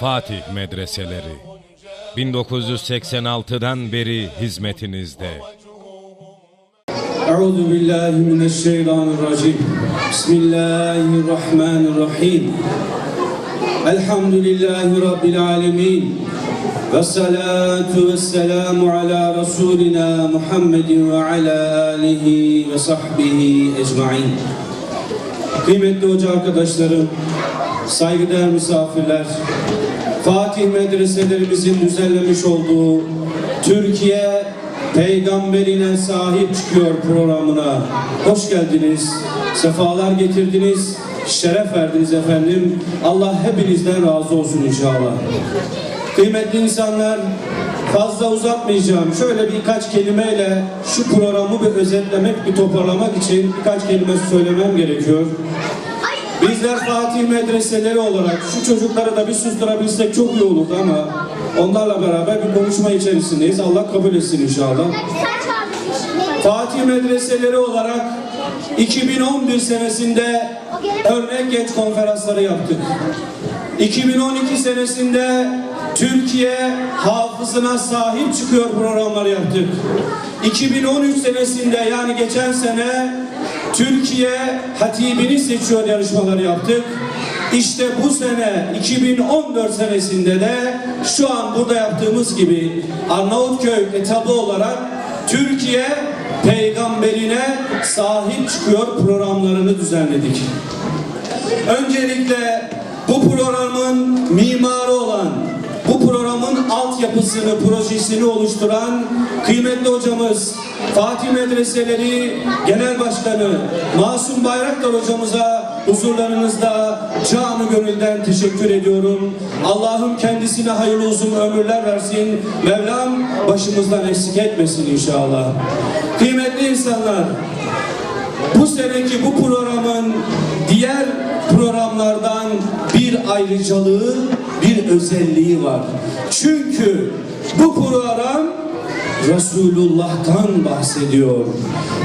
Fatih Medreseleri 1986'dan beri hizmetinizde. Euzu billahi mineşşeytanirracim. Bismillahirrahmanirrahim. Elhamdülillahi rabbil alamin. Ve salatu ve ala Resulina Muhammedin ve ala alihi ve sahbihi ecmain. Kıymetli hoca arkadaşlarım, saygıdeğer misafirler, Fatih medreselerimizin düzenlemiş olduğu Türkiye peygamberine sahip çıkıyor programına hoş geldiniz, sefalar getirdiniz, şeref verdiniz efendim. Allah hepinizden razı olsun inşallah. Kıymetli insanlar, fazla uzatmayacağım. Şöyle birkaç kelimeyle şu programı bir özetlemek, bir toparlamak için birkaç kelime söylemem gerekiyor. Bizler Fatih medreseleri olarak şu çocukları da bir susturabilsek çok iyi olurdu ama onlarla beraber bir konuşma içerisindeyiz. Allah kabul etsin inşallah. Fatih medreseleri olarak 2011 senesinde örnek genç konferansları yaptık. 2012 senesinde Türkiye hafızına sahip çıkıyor programları yaptık. 2013 senesinde yani geçen sene Türkiye hatibini seçiyor yarışmaları yaptık. İşte bu sene 2014 senesinde de şu an burada yaptığımız gibi Arnavutköy etabı olarak Türkiye peygamberine sahip çıkıyor programlarını düzenledik. Öncelikle bu programın bu altyapısını, projesini oluşturan kıymetli hocamız Fatih Medreseleri Genel Başkanı Masum Bayraktar hocamıza huzurlarınızda canı gönülden teşekkür ediyorum. Allah'ım kendisine hayırlı uzun ömürler versin. Mevlam başımızdan eksik etmesin inşallah. Kıymetli insanlar, bu seneki bu programın diğer programlardan ayrıcalığı, bir özelliği var. Çünkü bu program Resulullah'tan bahsediyor.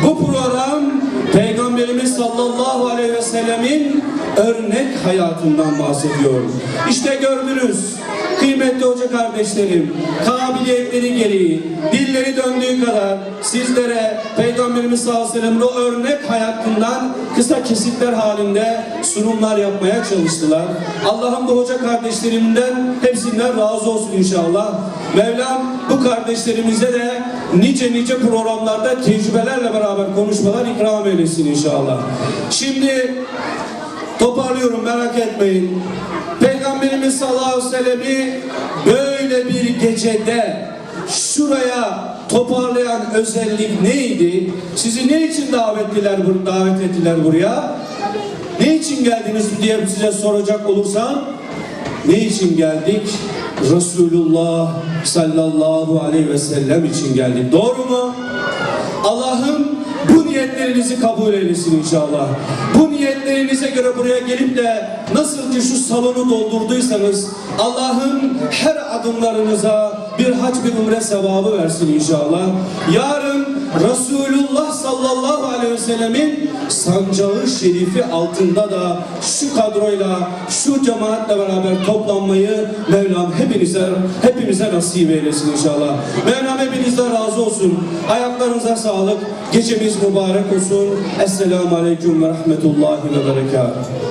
Bu program Peygamberimiz sallallahu aleyhi ve sellemin örnek hayatından bahsediyor. İşte gördünüz kıymetli hoca kardeşlerim, kabiliyetleri gereği, dilleri döndüğü kadar sizlere Peygamberimiz sallallahu aleyhi ve sellem'in o örnek hayatından kısa kesitler halinde sunumlar yapmaya çalıştılar. Allah'ım bu hoca kardeşlerimden hepsinden razı olsun inşallah. Mevlam bu kardeşlerimize de nice nice programlarda tecrübelerle beraber konuşmalar ikram eylesin inşallah. Şimdi Toparlıyorum merak etmeyin. Peygamberimiz sallallahu aleyhi ve sellem'i böyle bir gecede şuraya toparlayan özellik neydi? Sizi ne için davetliler, davet ettiler buraya? Ne için geldiniz diye size soracak olursam ne için geldik? Resulullah sallallahu aleyhi ve sellem için geldik. Doğru mu? Allah'ım bu niyetlerinizi kabul eylesin inşallah. Bu niyetlerinize göre buraya gelip de nasıl ki şu salonu doldurduysanız Allah'ım her adımlarınıza bir hac bir umre sevabı versin inşallah. Yarın Resulullah sallallahu aleyhi ve sellemin sancağı şerifi altında da şu kadroyla, şu cemaatle beraber toplanmayı Mevlam hepinize, hepimize nasip eylesin inşallah. Mevlam hepinizden razı olsun. Ayaklarınıza sağlık. Gecemiz mübarek olsun. Esselamu Aleyküm ve Rahmetullahi ve Berekatuhu.